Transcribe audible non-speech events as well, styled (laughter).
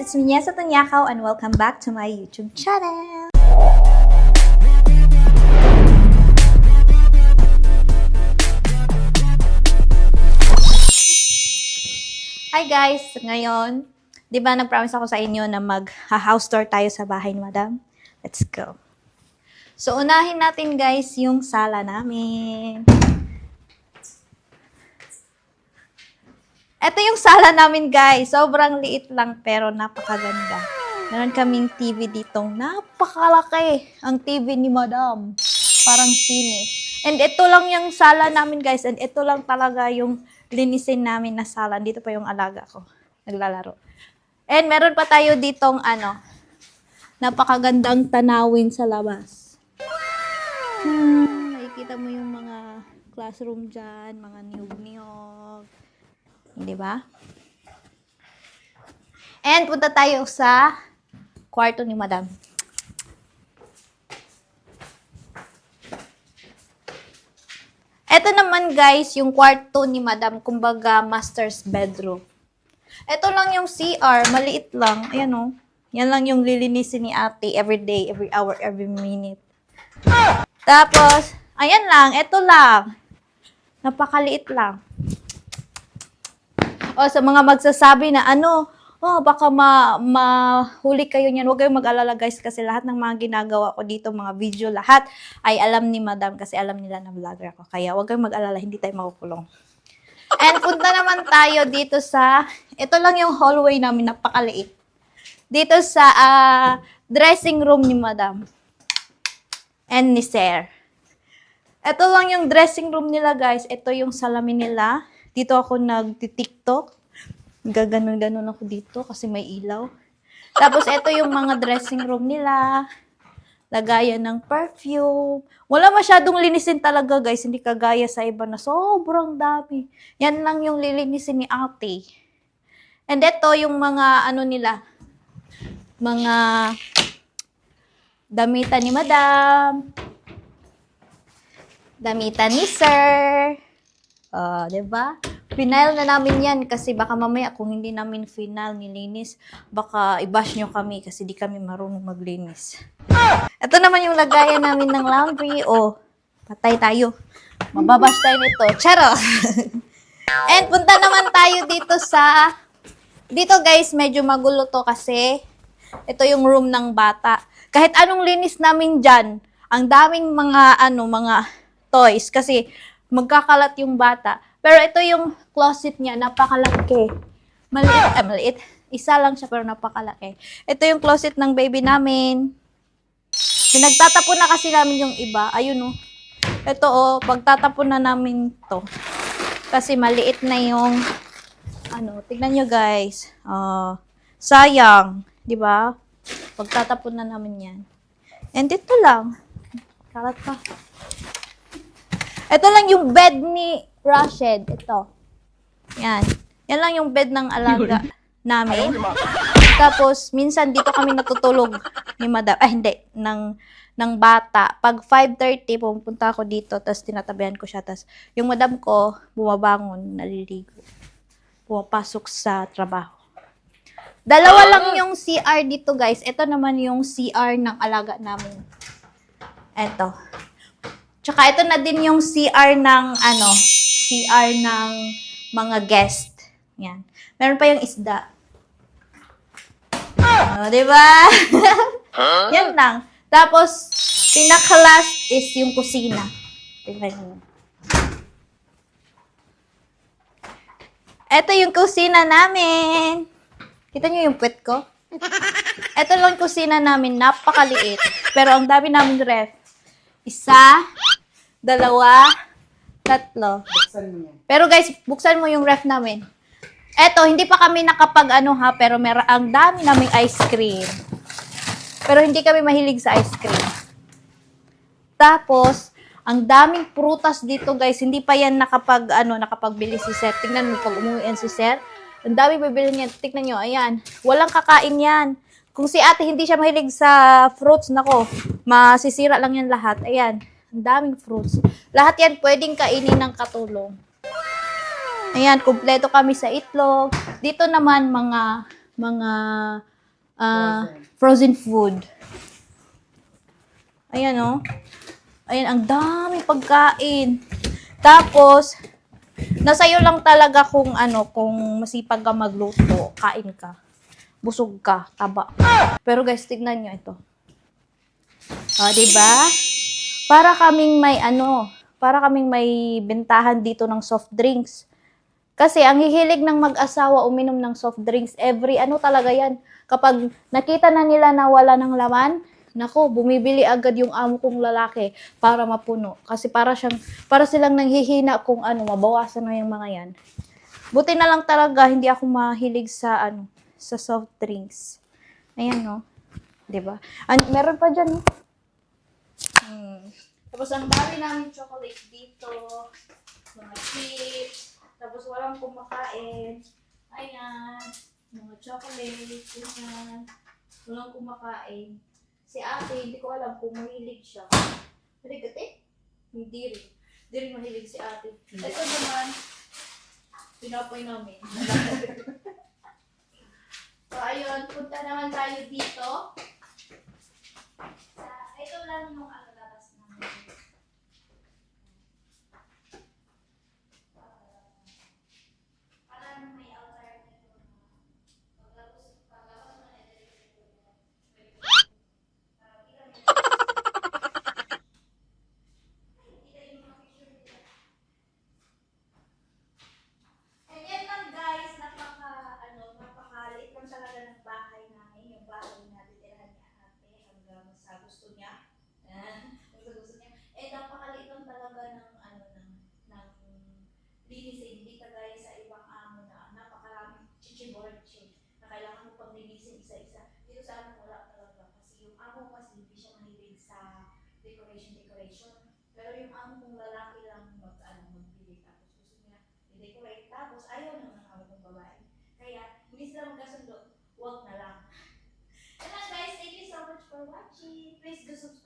It's me, Yesa Tanyakaw, and welcome back to my YouTube channel. Hi guys! Ngayon, di ba nag-promise ako sa inyo na mag-house tour tayo sa bahay ni Madam? Let's go. So, unahin natin guys yung sala namin. Ito yung sala namin, guys. Sobrang liit lang, pero napakaganda. Meron kaming TV ditong napakalaki. Ang TV ni Madam. Parang sine. And ito lang yung sala namin, guys. And ito lang talaga yung linisin namin na sala. Dito pa yung alaga ko. Naglalaro. And meron pa tayo ditong, ano, napakagandang tanawin sa labas. Hmm, nakikita mo yung mga classroom dyan, mga niyog-niyog. Di ba? And punta tayo sa kwarto ni Madam. Ito naman guys, yung kwarto ni Madam, kumbaga master's bedroom. Ito lang yung CR, maliit lang. Ayan o. Yan lang yung lilinisin ni ate every day, every hour, every minute. Tapos, ayan lang, ito lang. Napakaliit lang. O sa mga magsasabi na ano, oh, baka ma mahuli kayo niyan. Huwag kayong mag-alala guys kasi lahat ng mga ginagawa ko dito, mga video, lahat ay alam ni Madam kasi alam nila na vlogger ako. Kaya huwag kayong mag-alala, hindi tayo makukulong. And punta naman tayo dito sa, ito lang yung hallway namin, napakaliit. Dito sa ah, dressing room ni Madam. And ni Sir. Ito lang yung dressing room nila, guys. Ito yung salamin nila. Dito ako nag-tiktok. Gaganon-ganon ako dito kasi may ilaw. Tapos, ito yung mga dressing room nila. Lagayan ng perfume. Wala masyadong linisin talaga, guys. Hindi kagaya sa iba na sobrang dami. Yan lang yung lilinisin ni ate. And ito yung mga ano nila. Mga damitan ni madam. Damitan ni sir. 'Di ba? Final na namin 'yan kasi baka mamaya kung hindi namin final nilinis, baka i-bash nyo kami kasi di kami marunong maglinis. Ito naman yung lagayan namin ng laundry. Oh, patay tayo. Mababash tayo nito. Charo! (laughs) And punta naman tayo dito sa... Dito guys, medyo magulo to kasi ito yung room ng bata. Kahit anong linis namin dyan, ang daming mga ano, mga toys kasi magkakalat yung bata. Pero ito yung closet niya, napakalaki. Maliit, eh, maliit. Isa lang siya pero napakalaki. Ito yung closet ng baby namin. Pinagtatapon na kasi namin yung iba. Ayun oh. Ito oh, pagtatapon na namin to. Kasi maliit na yung ano, tignan nyo guys. Ah, sayang, 'di ba? Pagtatapon na namin 'yan. And ito lang. Kalat pa. Ito lang yung bed ni Rashid. Ito. Yan. Yan lang yung bed ng alaga namin. Tapos, minsan dito kami natutulog ni madam. Ah, hindi. Ng, ng bata. Pag 5.30, pumunta ako dito. Tapos, tinatabihan ko siya. Tapos, yung madam ko, bumabangon, naliligo. Pumapasok sa trabaho. Dalawa lang yung CR dito, guys. Ito naman yung CR ng alaga namin. Ito. Tsaka ito na din yung CR ng ano, CR ng mga guest. Yan. Meron pa yung isda. Oh, di ba? Yan lang. Tapos, pinaka-last is yung kusina. Ito yung kusina namin. Kita nyo yung puwet ko? Ito lang yung kusina namin. Napakaliit. Pero ang dami namin ref. Isa, dalawa, tatlo. Pero guys, buksan mo yung ref namin. Eto, hindi pa kami nakapag ano ha, pero mer ang dami naming ice cream. Pero hindi kami mahilig sa ice cream. Tapos, ang daming prutas dito guys. Hindi pa yan nakapag, ano, nakapagbili si Sir. Tingnan mo pag umuwi yan si Sir. Ang dami bibili niya. Tingnan nyo, ayan. Walang kakain yan. Kung si ate hindi siya mahilig sa fruits, nako, masisira lang yan lahat. Ayan, ang daming fruits. Lahat yan pwedeng kainin ng katulong. Ayan, kumpleto kami sa itlog. Dito naman mga mga ah, frozen food. Ayan oh. Ayan, ang dami pagkain. Tapos, nasa iyo lang talaga kung ano, kung masipag ka magluto, kain ka. Busog ka, taba. Pero guys, tignan nyo ito. O, di ba? Para kaming may ano, para kaming may bentahan dito ng soft drinks. Kasi ang hihilig ng mag-asawa uminom ng soft drinks, every ano talaga yan. Kapag nakita na nila na wala ng laman, nako, bumibili agad yung amo kong lalaki para mapuno. Kasi para siyang, para silang nanghihina kung ano, mabawasan na yung mga yan. Buti na lang talaga, hindi ako mahilig sa ano, sa soft drinks. Ayan, no? 'Di ba? An meron pa dyan, no? Hmm. Tapos ang dami namin chocolate dito. Mga chips. Tapos walang kumakain. Ayan. Mga chocolate. Ayan. Walang kumakain. Si ate, hindi ko alam kung mahilig siya. Mahilig ate? Hindi rin. Hindi rin mahilig si ate. Ito naman, pinapoy namin. (laughs) so, ayun. Punta naman tayo dito. Sa, ito lang yung ano, labas namin. Para may alternative na paglabas, paglabas mo na dito. And yan lang guys, napaka, ano, napakaliit lang talaga ng bahay namin. Yung bahay na titirahan niya ate hanggang sa gusto niya. Ah, hanggang sa gusto niya. And napakaliit lang talaga ng, ano, ng, ng linisin. Hindi kagaya sa ibang amo na napakaraming chichiborche na kailangan mo pang linisin isa-isa. Dito sa amin wala talaga. Kasi yung amo kasi hindi siya mahilig sa decoration-decoration. Pero yung amo kong lalaki lang mag, ano, magbili. Tapos gusto niya i-decorate. Tapos ayaw naman ng babae. Kaya hindi sila magkasundo. Huwag na lang. (laughs) And guys, thank you so much for watching. Please do subscribe